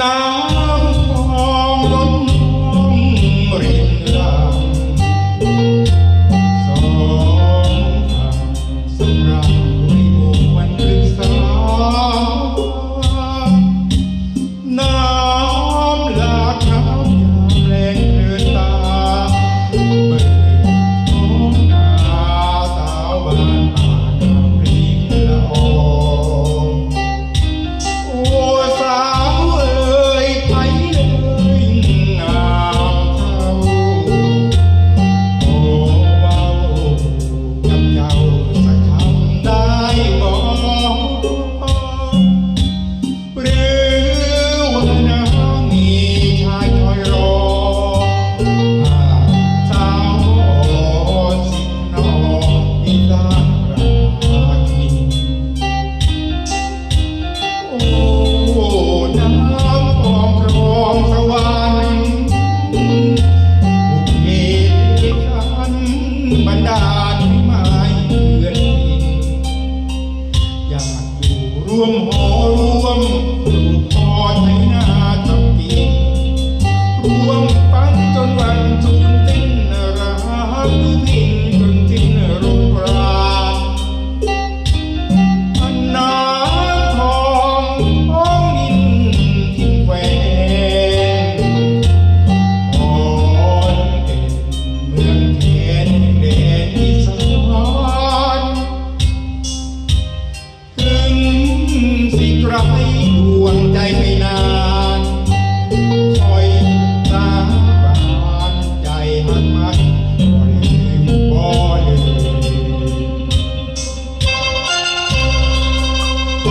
নাম วมหอรวมปลูกพอไถนาทำกินรวมปั้นจนวันจุนติ้นราดูพิน